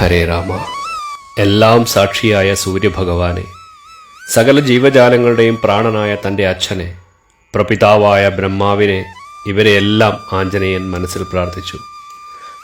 ഹരേ രാമ. എല്ലാം സാക്ഷിയായ സൂര്യഭഗവാനെ സകല ജീവജാലങ്ങളുടെയും പ്രാണനായ തന്റെ അച്ഛനെ പ്രപിതാവായ ബ്രഹ്മാവിനെ ഇവരെയെല്ലാം ആഞ്ജനേയൻ മനസ്സിൽ പ്രാർത്ഥിച്ചു.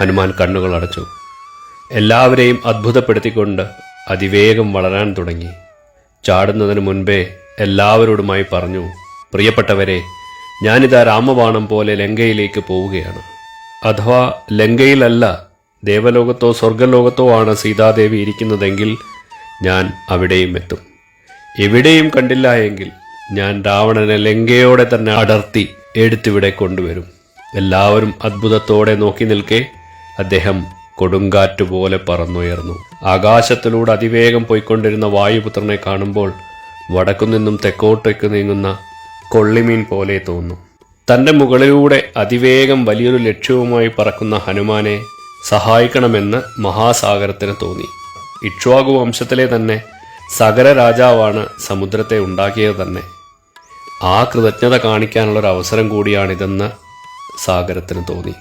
ഹനുമാൻ കണ്ണുകൾ അടച്ചു. എല്ലാവരെയും അത്ഭുതപ്പെടുത്തിക്കൊണ്ട് അതിവേഗം വളരാൻ തുടങ്ങി. ചാടുന്നതിന് മുൻപേ എല്ലാവരോടുമായി പറഞ്ഞു പ്രിയപ്പെട്ടവരെ ഞാനിതാ രാമബാണം പോലെ ലങ്കയിലേക്ക് പോവുകയാണ്. അഥവാ ലങ്കയിലല്ല ദേവലോകത്തോ സ്വർഗലോകത്തോ ആണ് സീതാദേവി ഇരിക്കുന്നതെങ്കിൽ ഞാൻ അവിടെയും എത്തും. എവിടെയും കണ്ടില്ല എങ്കിൽ ഞാൻ രാവണനെ ലങ്കയോടെ തന്നെ അടർത്തി എടുത്തിവിടെ കൊണ്ടുവരും. എല്ലാവരും അത്ഭുതത്തോടെ നോക്കി നിൽക്കെ അദ്ദേഹം കൊടുങ്കാറ്റ് പോലെ പറന്നുയർന്നു. ആകാശത്തിലൂടെ അതിവേഗം പോയിക്കൊണ്ടിരുന്ന വായുപുത്രനെ കാണുമ്പോൾ വടക്കുനിന്നും തെക്കോട്ടേക്ക് നീങ്ങുന്ന കൊള്ളിമീൻ പോലെ തോന്നും. തന്റെ മുകളിലൂടെ അതിവേഗം വലിയൊരു ലക്ഷ്യവുമായി പറക്കുന്ന ഹനുമാനെ സഹായിക്കണമെന്ന് മഹാസാഗരത്തിന് തോന്നി. ഇക്ഷ്വാകു വംശത്തിലെ തന്നെ സകര രാജാവാണ് സമുദ്രത്തെ ഉണ്ടാക്കിയത് തന്നെ. ആ കൃതജ്ഞത കാണിക്കാനുള്ളൊരു അവസരം കൂടിയാണിതെന്ന് സാഗരത്തിന് തോന്നി.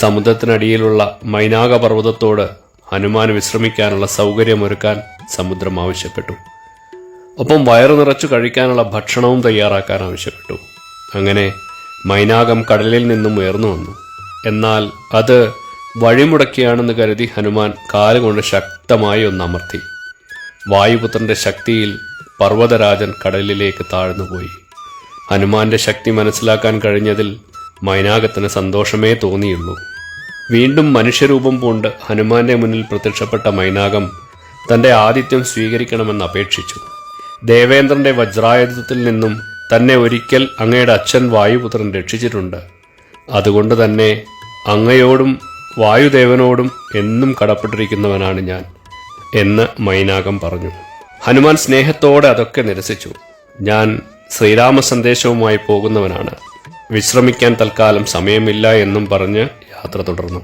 സമുദ്രത്തിനടിയിലുള്ള മൈനാക പർവതത്തോട് ഹനുമാൻ വിശ്രമിക്കാനുള്ള സൗകര്യമൊരുക്കാൻ സമുദ്രം ആവശ്യപ്പെട്ടു. ഒപ്പം വയറു നിറച്ചു കഴിക്കാനുള്ള ഭക്ഷണവും തയ്യാറാക്കാൻ ആവശ്യപ്പെട്ടു. അങ്ങനെ മൈനാകം കടലിൽ നിന്നും ഉയർന്നു വന്നു. എന്നാൽ അത് വഴിമുടക്കിയാണെന്ന് കരുതി ഹനുമാൻ കാലുകൊണ്ട് ശക്തമായി ഒന്നമർത്തി വായുപുത്രന്റെ ശക്തിയിൽ പർവതരാജൻ കടലിലേക്ക് താഴ്ന്നുപോയി. ഹനുമാന്റെ ശക്തി മനസ്സിലാക്കാൻ കഴിഞ്ഞതിൽ മൈനാകത്തിന് സന്തോഷമേ തോന്നിയുള്ളൂ. വീണ്ടും മനുഷ്യരൂപം പൂണ്ട് ഹനുമാന്റെ മുന്നിൽ പ്രത്യക്ഷപ്പെട്ട മൈനാകം തന്റെ ആതിഥ്യം സ്വീകരിക്കണമെന്ന് അപേക്ഷിച്ചു. ദേവേന്ദ്രന്റെ വജ്രായുധത്തിൽ നിന്നും തന്നെ ഒരിക്കൽ അങ്ങയുടെ അച്ഛൻ വായുപുത്രൻ രക്ഷിച്ചിട്ടുണ്ട്. അതുകൊണ്ട് തന്നെ അങ്ങയോടും വായുദേവനോടും എന്നും കടപ്പെട്ടിരിക്കുന്നവനാണ് ഞാൻ എന്ന് മൈനാകം പറഞ്ഞു. ഹനുമാൻ സ്നേഹത്തോടെ അതൊക്കെ നിരസിച്ചു. ഞാൻ ശ്രീരാമ സന്ദേശവുമായി പോകുന്നവനാണ്. വിശ്രമിക്കാൻ തൽക്കാലം സമയമില്ല എന്നും പറഞ്ഞ് യാത്ര തുടർന്നു.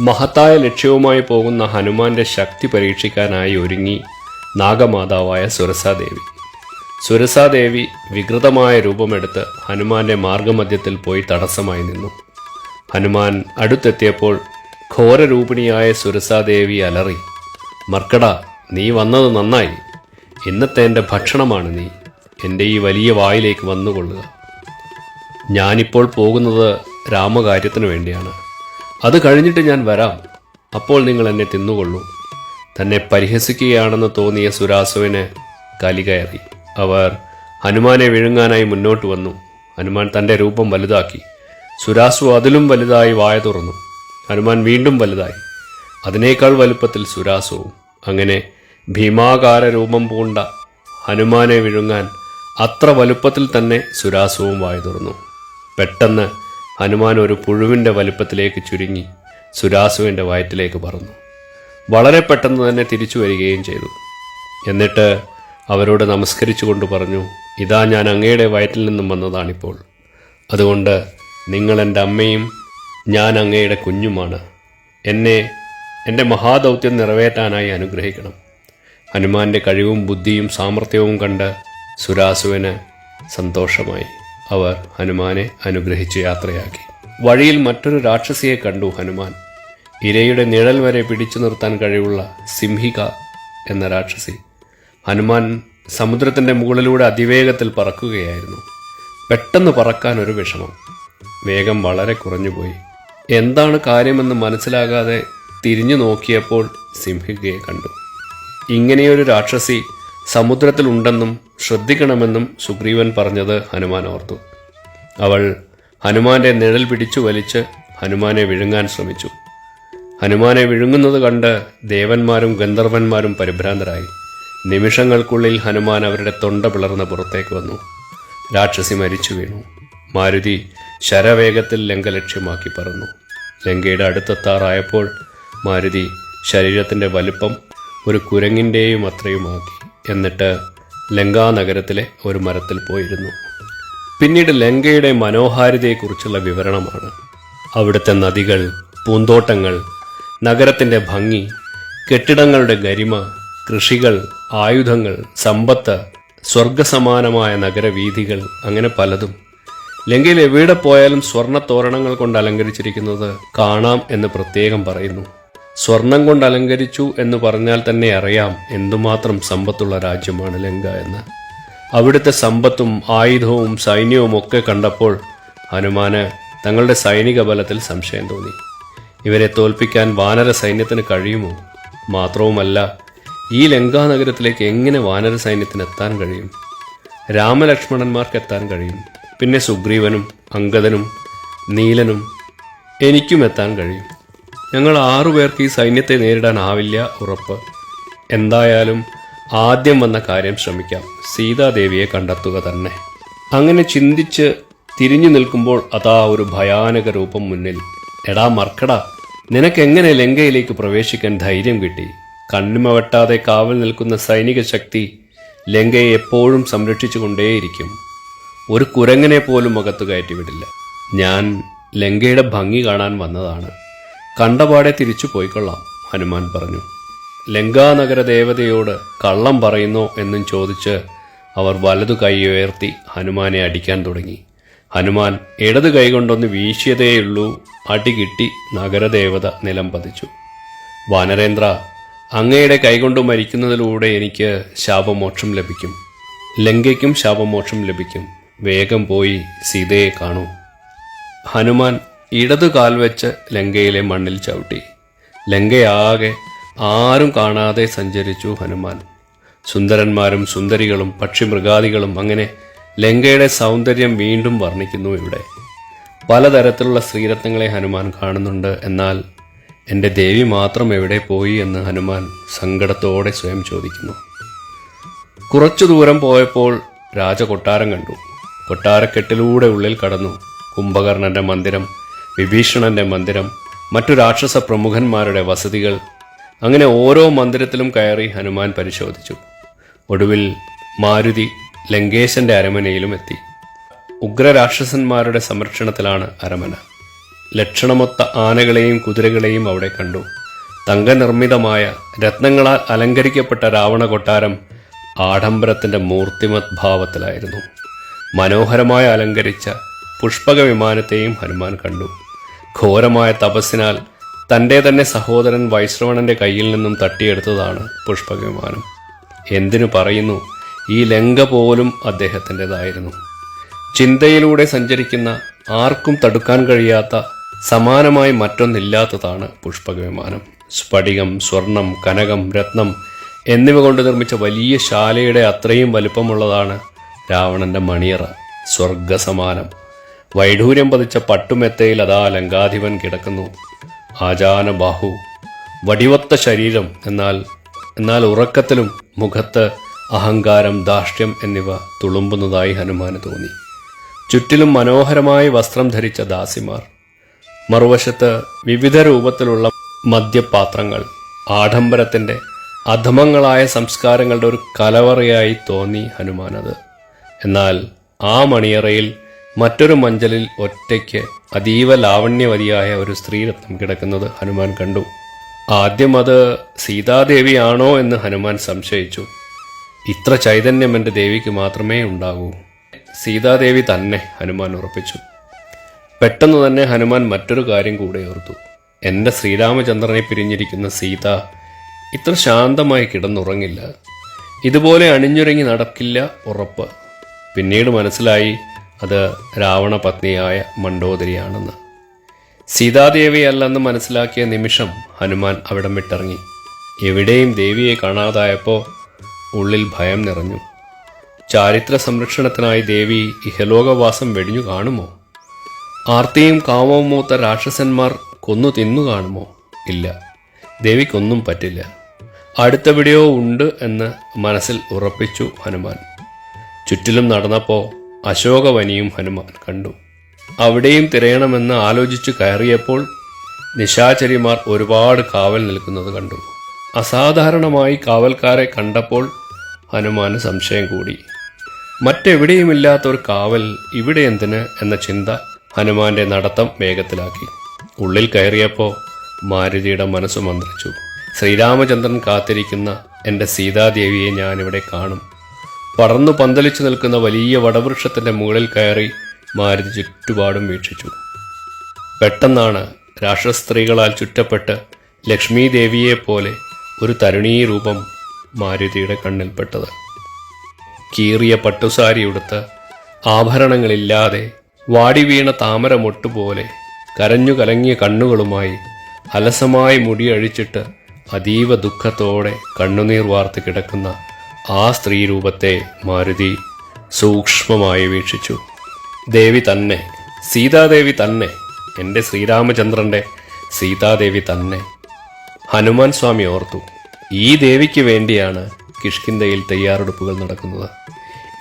മഹത്തായ ലക്ഷ്യവുമായി പോകുന്ന ഹനുമാന്റെ ശക്തി പരീക്ഷിക്കാനായി ഒരുങ്ങി നാഗമാതാവായ സുരസാദേവി. സുരസാദേവി വികൃതമായ രൂപമെടുത്ത് ഹനുമാന്റെ മാർഗമധ്യത്തിൽ പോയി തടസ്സമായി നിന്നു. ഹനുമാൻ അടുത്തെത്തിയപ്പോൾ ഘോരരൂപിണിയായ സുരസാദേവി അലറി മർക്കട നീ വന്നത് നന്നായി. ഇന്നത്തെ എന്റെ ഭക്ഷണമാണ് നീ. എന്റെ ഈ വലിയ വായിലേക്ക് വന്നുകൊള്ളുക. ഞാനിപ്പോൾ പോകുന്നത് രാമകാര്യത്തിനു വേണ്ടിയാണ്. അത് കഴിഞ്ഞിട്ട് ഞാൻ വരാം. അപ്പോൾ നിങ്ങൾ എന്നെ തിന്നുകൊള്ളൂ. തന്നെ പരിഹസിക്കുകയാണെന്ന് തോന്നിയ സുരാസുവിന് കലി കയറി. അവർ ഹനുമാനെ വിഴുങ്ങാനായി മുന്നോട്ട് വന്നു. ഹനുമാൻ തന്റെ രൂപം വലുതാക്കി. സുരാസു അതിലും വലുതായി വായ തുറന്നു. ഹനുമാൻ വീണ്ടും വലുതായി. അതിനേക്കാൾ വലുപ്പത്തിൽ സുരാസുവും അങ്ങനെ ഭീമാകാര രൂപം പൂണ്ട ഹനുമാനെ വിഴുങ്ങാൻ അത്ര വലുപ്പത്തിൽ തന്നെ സുരാസുവും വായ തുറന്നു. പെട്ടെന്ന് ഹനുമാൻ ഒരു പുഴുവിന്റെ വലുപ്പത്തിലേക്ക് ചുരുങ്ങി സുരാസുവിന്റെ വയറ്റിലേക്ക് പറന്നു. വളരെ പെട്ടെന്ന് തന്നെ തിരിച്ചു വരികയും ചെയ്തു. എന്നിട്ട് അവരോട് നമസ്കരിച്ചുകൊണ്ട് പറഞ്ഞു ഇതാ ഞാൻ അങ്ങയുടെ വയറ്റിൽ നിന്നും വന്നതാണിപ്പോൾ. അതുകൊണ്ട് നിങ്ങൾ എന്റെ അമ്മയും ഞാൻ അങ്ങയുടെ കുഞ്ഞുമാണ്. എന്നെ എന്റെ മഹാദൗത്യം നിറവേറ്റാനായി അനുഗ്രഹിക്കണം. ഹനുമാന്റെ കഴിവും ബുദ്ധിയും സാമർഥ്യവും കണ്ട് സുരാസുവിന് സന്തോഷമായി അവർ ഹനുമാനെ അനുഗ്രഹിച്ച് യാത്രയാക്കി. വഴിയിൽ മറ്റൊരു രാക്ഷസിയെ കണ്ടു ഹനുമാൻ. ഇരയുടെ നിഴൽ വരെ പിടിച്ചു നിർത്താൻ കഴിവുള്ള സിംഹിക എന്ന രാക്ഷസി. ഹനുമാൻ സമുദ്രത്തിന്റെ മുകളിലൂടെ അതിവേഗത്തിൽ പറക്കുകയായിരുന്നു. പെട്ടെന്ന് പറക്കാൻ ഒരു വിഷമം. വേഗം വളരെ കുറഞ്ഞുപോയി എന്താണ് കാര്യമെന്ന് മനസ്സിലാകാതെ തിരിഞ്ഞു നോക്കിയപ്പോൾ സിംഹികയെ കണ്ടു. ഇങ്ങനെയൊരു രാക്ഷസി സമുദ്രത്തിലുണ്ടെന്നും ശ്രദ്ധിക്കണമെന്നും സുഗ്രീവൻ പറഞ്ഞത് ഹനുമാൻ ഓർത്തു. അവൾ ഹനുമാന്റെ നിഴൽ പിടിച്ചു വലിച്ച് ഹനുമാനെ വിഴുങ്ങാൻ ശ്രമിച്ചു. ഹനുമാനെ വിഴുങ്ങുന്നത് കണ്ട് ദേവന്മാരും ഗന്ധർവന്മാരും പരിഭ്രാന്തരായി. നിമിഷങ്ങൾക്കുള്ളിൽ ഹനുമാൻ അവരുടെ തൊണ്ട പിളർന്ന് പുറത്തേക്ക് വന്നു. രാക്ഷസി മരിച്ചു വീണു. മാരുതി ശരവേഗത്തിൽ ലങ്ക ലക്ഷ്യമാക്കി പറന്നു. ലങ്കയുടെ അടുത്തെത്താറായപ്പോൾ മാരുതി ശരീരത്തിന്റെ വലിപ്പം ഒരു കുരങ്ങിന്റെയും അത്രയുമാക്കി. എന്നിട്ട് ലങ്കാ നഗരത്തിലെ ഒരു മരത്തിൽ പോയിരുന്നു. പിന്നീട് ലങ്കയുടെ മനോഹാരിതയെക്കുറിച്ചുള്ള വിവരണമാണ്. അവിടുത്തെ നദികൾ പൂന്തോട്ടങ്ങൾ നഗരത്തിന്റെ ഭംഗി കെട്ടിടങ്ങളുടെ ഗരിമ കൃഷികൾ ആയുധങ്ങൾ സമ്പത്ത് സ്വർഗസമാനമായ നഗരവീഥികൾ അങ്ങനെ പലതും ലങ്കയിൽ എവിടെ പോയാലും സ്വർണ തോരണങ്ങൾ കൊണ്ട് അലങ്കരിച്ചിരിക്കുന്നത് കാണാം എന്ന് പ്രത്യേകം പറയുന്നു. സ്വർണം കൊണ്ട് അലങ്കരിച്ചു എന്ന് പറഞ്ഞാൽ തന്നെ അറിയാം എന്തുമാത്രം സമ്പത്തുള്ള രാജ്യമാണ് ലങ്ക എന്ന്. അവിടുത്തെ സമ്പത്തും ആയുധവും സൈന്യവും ഒക്കെ കണ്ടപ്പോൾ ഹനുമാന് തങ്ങളുടെ സൈനിക ബലത്തിൽ സംശയം തോന്നി. ഇവരെ തോൽപ്പിക്കാൻ വാനര സൈന്യത്തിന് കഴിയുമോ? മാത്രവുമല്ല ഈ ലങ്കാ നഗരത്തിലേക്ക് എങ്ങനെ വാനര സൈന്യത്തിന് എത്താൻ കഴിയും? രാമലക്ഷ്മണന്മാർക്ക് എത്താൻ കഴിയും? പിന്നെ സുഗ്രീവനും അങ്കദനും നീലനും എനിക്കും എത്താൻ കഴിയും. ഞങ്ങൾ ആറുപേർക്ക് ഈ സൈന്യത്തെ നേരിടാനാവില്ല ഉറപ്പ്. എന്തായാലും ആദ്യം വന്ന കാര്യം ശ്രമിക്കാം. സീതാദേവിയെ കണ്ടെത്തുക തന്നെ. അങ്ങനെ ചിന്തിച്ച് തിരിഞ്ഞു നിൽക്കുമ്പോൾ അതാ ഒരു ഭയാനക രൂപം മുന്നിൽ. എടാ മർക്കട നിനക്കെങ്ങനെ ലങ്കയിലേക്ക് പ്രവേശിക്കാൻ ധൈര്യം കിട്ടി? കണ്ണിമ വെട്ടാതെ കാവൽ നിൽക്കുന്ന സൈനിക ശക്തി ലങ്കയെ എപ്പോഴും സംരക്ഷിച്ചു കൊണ്ടേയിരിക്കും ഒരു കുരങ്ങനെ പോലും അകത്തു കയറ്റിവിടില്ല ഞാൻ ലങ്കയുടെ ഭംഗി കാണാൻ വന്നതാണ്. കണ്ടപാടെ തിരിച്ചു പോയിക്കൊള്ളാം ഹനുമാൻ പറഞ്ഞു. ലങ്കാനഗര ദേവതയോട് കള്ളം പറയുന്നോ എന്നും ചോദിച്ച് അവർ വലതു കൈ ഉയർത്തി ഹനുമാനെ അടിക്കാൻ തുടങ്ങി. ഹനുമാൻ ഇടത് കൈകൊണ്ടൊന്ന് വീശിയതേയുള്ളൂ അടി കിട്ടി നഗരദേവത നിലം പതിച്ചു. വാനരേന്ദ്ര അങ്ങയുടെ കൈകൊണ്ട് മരിക്കുന്നതിലൂടെ എനിക്ക് ശാപമോക്ഷം ലഭിക്കും. ലങ്കയ്ക്കും ശാപമോക്ഷം ലഭിക്കും. വേഗം പോയി സീതയെ കാണൂ. ഹനുമാൻ ഇടതു കാൽ വെച്ച് ലങ്കയിലെ മണ്ണിൽ ചവിട്ടി. ലങ്കയാകെ ആരും കാണാതെ സഞ്ചരിച്ചു ഹനുമാൻ. സുന്ദരന്മാരും സുന്ദരികളും പക്ഷിമൃഗാദികളും അങ്ങനെ ലങ്കയുടെ സൗന്ദര്യം വീണ്ടും വർണിക്കുന്നു ഇവിടെ. പലതരത്തിലുള്ള ശ്രീരത്നങ്ങളെ ഹനുമാൻ കാണുന്നുണ്ട് എന്നാൽ എന്റെ ദേവി മാത്രം എവിടെ പോയി എന്ന് ഹനുമാൻ സങ്കടത്തോടെ സ്വയം ചോദിക്കുന്നു. കുറച്ചു ദൂരം പോയപ്പോൾ രാജകൊട്ടാരം കണ്ടു. കൊട്ടാരക്കെട്ടിലൂടെ ഉള്ളിൽ കടന്നു. കുംഭകർണന്റെ മന്ദിരം വിഭീഷണന്റെ മന്ദിരം മറ്റു രാക്ഷസ പ്രമുഖന്മാരുടെ വസതികൾ. അങ്ങനെ ഓരോ മന്ദിരത്തിലും കയറി ഹനുമാൻ പരിശോധിച്ചു. ഒടുവിൽ മാരുതി ലങ്കേശന്റെ അരമനയിലും എത്തി. ഉഗ്രരാക്ഷസന്മാരുടെ സംരക്ഷണത്തിലാണ് അരമന. ലക്ഷണമൊത്ത ആനകളെയും കുതിരകളെയും അവിടെ കണ്ടു. തങ്കനിർമ്മിതമായ രത്നങ്ങളാൽ അലങ്കരിക്കപ്പെട്ട രാവണ കൊട്ടാരം ആഡംബരത്തിന്റെ മൂർത്തിമത് ഭാവത്തിലായിരുന്നു മനോഹരമായി അലങ്കരിച്ച പുഷ്പക വിമാനത്തെയും ഹനുമാൻ കണ്ടു. ഘോരമായ തപസ്സിനാൽ തന്റെ തന്നെ സഹോദരൻ വൈശ്രവണന്റെ കയ്യിൽ നിന്നും തട്ടിയെടുത്തതാണ് പുഷ്പക വിമാനം എന്തിനു പറയുന്നു? ഈ ലങ്ക പോലും അദ്ദേഹത്തിന്റെതായിരുന്നു. ചിന്തയിലൂടെ സഞ്ചരിക്കുന്ന ആർക്കും തടുക്കാൻ കഴിയാത്ത സമാനമായി മറ്റൊന്നില്ലാത്തതാണ് പുഷ്പക വിമാനം സ്ഫടികം സ്വർണം കനകം രത്നം എന്നിവ കൊണ്ട് നിർമ്മിച്ച വലിയ ശാലയുടെ അത്രയും വലിപ്പമുള്ളതാണ് രാവണന്റെ മണിയറ സ്വർഗസമാനം. വൈഡൂര്യം പതിച്ച പട്ടുമെത്തയിൽ അതാ ലങ്കാധിപൻ കിടക്കുന്നു. ആചാന ബാഹു വടിവത്ത ശരീരം എന്നാൽ എന്നാൽ ഉറക്കത്തിലും മുഖത്ത് അഹങ്കാരം ധാർഷ്ട്യം എന്നിവ തുളുമ്പുന്നതായി ഹനുമാന് തോന്നി. ചുറ്റിലും മനോഹരമായി വസ്ത്രം ധരിച്ച ദാസിമാർ. മറുവശത്ത് വിവിധ രൂപത്തിലുള്ള മദ്യപാത്രങ്ങൾ ആഡംബരത്തിന്റെ അധമങ്ങളായ സംസ്കാരങ്ങളുടെ ഒരു കലവറയായി തോന്നി ഹനുമാനത്. എന്നാൽ ആ മണിയറയിൽ മറ്റൊരു മഞ്ചലിൽ ഒറ്റയ്ക്ക് അതീവ ലാവണ്യവതിയായ ഒരു സ്ത്രീരത്നം കിടക്കുന്നത് ഹനുമാൻ കണ്ടു. ആദ്യം അത് സീതാദേവിയാണോ എന്ന് ഹനുമാൻ സംശയിച്ചു. ഇത്ര ചൈതന്യം എന്റെ ദേവിക്ക് മാത്രമേ ഉണ്ടാകൂ. സീതാദേവി തന്നെ ഹനുമാൻ ഉറപ്പിച്ചു. പെട്ടെന്ന് തന്നെ ഹനുമാൻ മറ്റൊരു കാര്യം കൂടെ ഓർത്തു. എന്റെ ശ്രീരാമചന്ദ്രനെ പിരിഞ്ഞിരിക്കുന്ന സീത ഇത്ര ശാന്തമായി കിടന്നുറങ്ങില്ല. ഇതുപോലെ അണിഞ്ഞുറങ്ങി നടക്കില്ല ഉറപ്പ്. പിന്നീട് മനസ്സിലായി അത് രാവണ പത്നിയായ മണ്ഡോദരിയാണെന്ന്. സീതാദേവിയല്ലെന്ന് മനസ്സിലാക്കിയ നിമിഷം ഹനുമാൻ അവിടം വിട്ടിറങ്ങി. എവിടെയും ദേവിയെ കാണാതായപ്പോൾ ഉള്ളിൽ ഭയം നിറഞ്ഞു. ചാരിത്ര സംരക്ഷണത്തിനായി ദേവി ഇഹലോകവാസം വെടിഞ്ഞു കാണുമോ? ആർത്തിയും കാമവും മൂത്ത രാക്ഷസന്മാർ കൊന്നു തിന്നു കാണുമോ? ഇല്ല. ദേവിക്കൊന്നും പറ്റില്ല. അടുത്ത വീഡിയോ ഉണ്ട് എന്ന് മനസ്സിൽ ഉറപ്പിച്ചു ഹനുമാൻ. ചുറ്റിലും നടന്നപ്പോൾ അശോകവനിയും ഹനുമാൻ കണ്ടു. അവിടെയും തിരയണമെന്ന് ആലോചിച്ചു കയറിയപ്പോൾ നിശാചരിമാർ ഒരുപാട് കാവൽ നിൽക്കുന്നത് കണ്ടു. അസാധാരണമായി കാവൽക്കാരെ കണ്ടപ്പോൾ ഹനുമാന് സംശയം കൂടി. മറ്റെവിടെയുമില്ലാത്ത ഒരു കാവൽ ഇവിടെ എന്തിന് എന്ന ചിന്ത ഹനുമാന്റെ നടത്തം വേഗത്തിലാക്കി. ഉള്ളിൽ കയറിയപ്പോൾ മാരുതിയുടെ മനസ്സ് മന്ത്രിച്ചു. ശ്രീരാമചന്ദ്രൻ കാത്തിരിക്കുന്ന എന്റെ സീതാദേവിയെ ഞാനിവിടെ കാണും. പടർന്നു പന്തലിച്ചു നിൽക്കുന്ന വലിയ വടവൃക്ഷത്തിന്റെ മുകളിൽ കയറി മാരുതി ചുറ്റുപാടും വീക്ഷിച്ചു. പെട്ടെന്നാണ് രാഷ്ട്രസ്ത്രീകളാൽ ചുറ്റപ്പെട്ട് ലക്ഷ്മി ദേവിയെപ്പോലെ ഒരു തരുണീ രൂപം മാരുതിയുടെ കണ്ണിൽപ്പെട്ടത് കീറിയ പട്ടുസാരി ഉടുത്ത് ആഭരണങ്ങളില്ലാതെ വാടി വീണ താമര മൊട്ടുപോലെ കരഞ്ഞു കലങ്ങിയ കണ്ണുകളുമായി അലസമായി മുടിയഴിച്ചിട്ട് അതീവ ദുഃഖത്തോടെ കണ്ണുനീർ വാർത്ത് കിടക്കുന്ന ആ സ്ത്രീരൂപത്തെ മാരുതി സൂക്ഷ്മമായി വീക്ഷിച്ചു. ദേവി തന്നെ സീതാദേവി തന്നെ എന്റെ ശ്രീരാമചന്ദ്രന്റെ സീതാദേവി തന്നെ. ഹനുമാൻ സ്വാമി ഓർത്തു ഈ ദേവിക്ക് വേണ്ടിയാണ് കിഷ്കിന്ധയിൽ തയ്യാറെടുപ്പുകൾ നടക്കുന്നത്.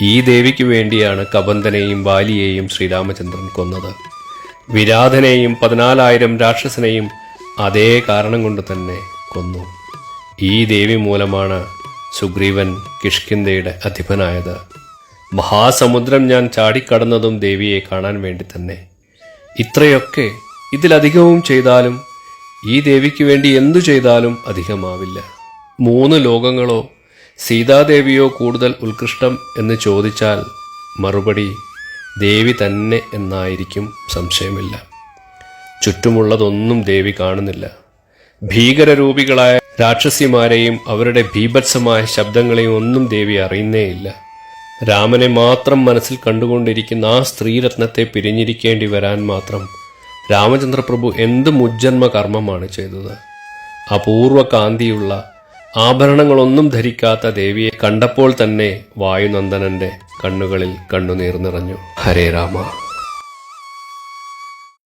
ഈ ദേവിക്ക് വേണ്ടിയാണ് കബന്ധനെയും ബാലിയെയും ശ്രീരാമചന്ദ്രൻ കൊന്നത്. വിരാധനെയും പതിനാലായിരം രാക്ഷസനെയും അതേ കാരണം കൊണ്ട് തന്നെ കൊന്നു. ഈ ദേവി മൂലമാണ് സുഗ്രീവൻ കിഷ്കിന്തയുടെ അധിപനായത്. മഹാസമുദ്രം ഞാൻ ചാടിക്കടന്നതും ദേവിയെ കാണാൻ വേണ്ടി തന്നെ. ഇത്രയൊക്കെ ഇതിലധികവും ചെയ്താലും ഈ ദേവിക്ക് വേണ്ടി എന്തു ചെയ്താലും അധികമാവില്ല. മൂന്ന് ലോകങ്ങളോ സീതാദേവിയോ കൂടുതൽ ഉത്കൃഷ്ടം എന്ന് ചോദിച്ചാൽ മറുപടി ദേവി തന്നെ എന്നായിരിക്കും സംശയമില്ല. ചുറ്റുമുള്ളതൊന്നും ദേവി കാണുന്നില്ല. ഭീകരരൂപികളായ രാക്ഷസിമാരെയും അവരുടെ ഭീഭത്സമായ ശബ്ദങ്ങളെയും ഒന്നും ദേവി അറിയുന്നേയില്ല. രാമനെ മാത്രം മനസ്സിൽ കണ്ടുകൊണ്ടിരിക്കുന്ന ആ സ്ത്രീരത്നത്തെ പിരിഞ്ഞിരിക്കേണ്ടി വരാൻ മാത്രം രാമചന്ദ്രപ്രഭു എന്ത് മുജ്ജന്മ കർമ്മമാണ് ചെയ്തത്? അപൂർവ കാന്തിയുള്ള ആഭരണങ്ങളൊന്നും ധരിക്കാത്ത ദേവിയെ കണ്ടപ്പോൾ തന്നെ വായുനന്ദനന്റെ കണ്ണുകളിൽ കണ്ണുനീർ നിറഞ്ഞു. ഹരേ രാമ.